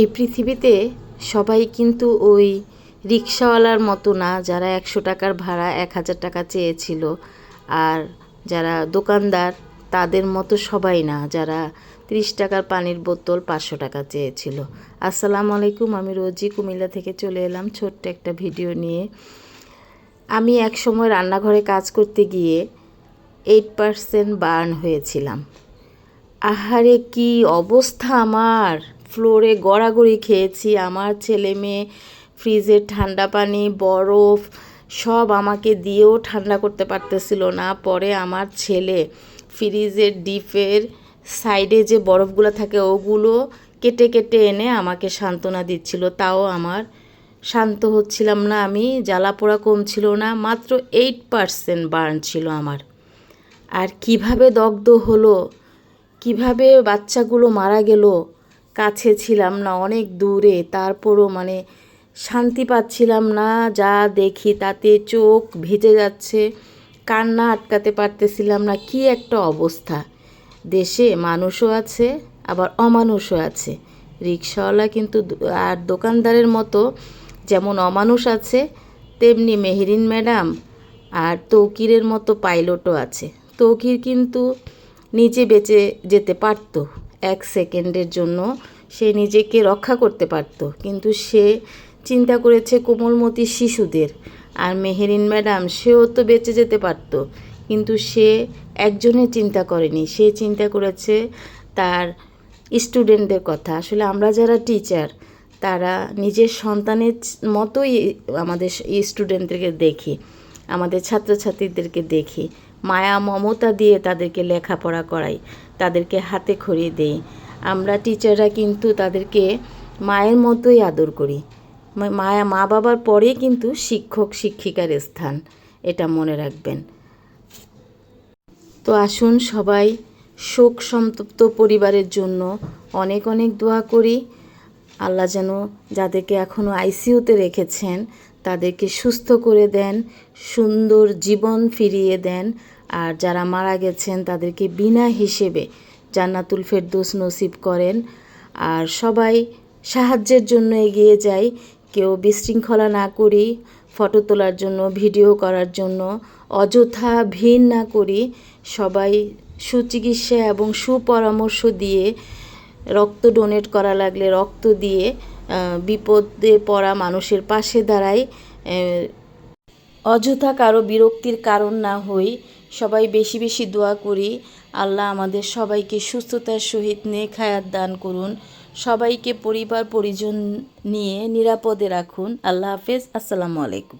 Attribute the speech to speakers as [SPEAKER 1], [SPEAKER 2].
[SPEAKER 1] এই পৃথিবীতে সবাই কিন্তু ওই রিক্সাওয়ালার মতো না, যারা একশো টাকার ভাড়া এক হাজার টাকা চেয়েছিল। আর যারা দোকানদার, তাদের মতো সবাই না, যারা ত্রিশ টাকার পানির বোতল পাঁচশো টাকা চেয়েছিল। আসসালামু আলাইকুম, আমি রোজি কুমিল্লা থেকে চলে এলাম ছোট্ট একটা ভিডিও নিয়ে। আমি এক সময় রান্নাঘরে কাজ করতে গিয়ে এইট পারসেন্ট বার্ন হয়েছিলাম। আহারে, কি অবস্থা আমার! ফ্লোরে গড়াগড়ি খেয়েছি। আমার ছেলে মেয়ে, ফ্রিজের ঠান্ডা পানি, বরফ, সব আমাকে দিয়েও ঠান্ডা করতে পারতেছিল না। পরে আমার ছেলে ফ্রিজের ডিপের সাইডে যে বরফগুলো থাকে, ওগুলো কেটে কেটে এনে আমাকে সান্ত্বনা দিচ্ছিল। তাও আমার শান্ত হচ্ছিলাম না আমি, জ্বালা পোড়া কমছিল না, মাত্র এইট পারসেন্ট বার্ন ছিল আমার। আর কীভাবে দগ্ধ হলো, কীভাবে বাচ্চাগুলো মারা গেল কাছে ছিলাম না, অনেক দূরে। তারপরও মানে শান্তি পাচ্ছিলাম না, যা দেখি তাতে চোখ ভিজে যাচ্ছে, কান্না আটকাতে পারতেছিলাম না, কি একটা অবস্থা। দেশে মানুষও আছে, আবার অমানুষও আছে। রিক্সাওয়ালা কিন্তু আর দোকানদারের মতো যেমন অমানুষ আছে, তেমনি মেহরিন ম্যাডাম আর তৌকিরের মতো পাইলটও আছে। তৌকির কিন্তু নিজে বেঁচে যেতে পারত। এক সেকেন্ডের জন্য সে নিজেকে রক্ষা করতে পারত। কিন্তু সে চিন্তা করেছে কোমলমতি শিশুদের আর মেহেরিন ম্যাডাম, সেও তো বেঁচে যেতে পারত। কিন্তু সে একজনের চিন্তা করেনি। সে চিন্তা করেছে তার স্টুডেন্টদের কথা। আসলে আমরা যারা টিচার, তারা নিজের সন্তানের মতোই আমাদের স্টুডেন্টদেরকে দেখি। আমাদের ছাত্রছাত্রীদেরকে দেখি, মায়া মমতা দিয়ে তাদেরকে লেখাপড়া করাই, তাদেরকে হাতে খড়িয়ে দেই। আমরা টিচাররা কিন্তু তাদেরকে মায়ের মতোই আদর করি। মায়া মা বাবার পরে কিন্তু শিক্ষক শিক্ষিকার স্থান, এটা মনে রাখবেন। তো আসুন সবাই শোক সন্তপ্ত পরিবারের জন্য অনেক অনেক দোয়া করি। আল্লাহ যেন যাদেরকে এখনও আইসিইউতে রেখেছেন, তাদেরকে সুস্থ করে দেন, সুন্দর জীবন ফিরিয়ে দেন। আর যারা মারা গেছেন, তাদেরকে বিনা হিসেবে জান্নাতুল ফেরদোস নসিব করেন। আর সবাই সাহায্যের জন্য এগিয়ে যাই, কেউ বিশৃঙ্খলা না করি, ফটো তোলার জন্য, ভিডিও করার জন্য, অযথা ভিড় না করি। সবাই সুচিকিৎসা এবং সুপরামর্শ দিয়ে রক্ত ডোনেট করা লাগলে রক্ত দিয়ে বিপদে পড়া মানুষের পাশে দাঁড়াই অযথা কারও বিরক্তির কারণ না হই। সবাই বেশি বেশি দোয়া করি। আল্লাহ আমাদের সবাইকে সুস্থতার সহিত নেখায়াত দান করুন। সবাইকে পরিবার পরিজন নিয়ে নিরাপদে রাখুন। আল্লাহ হাফেজ। আসসালামু আলাইকুম।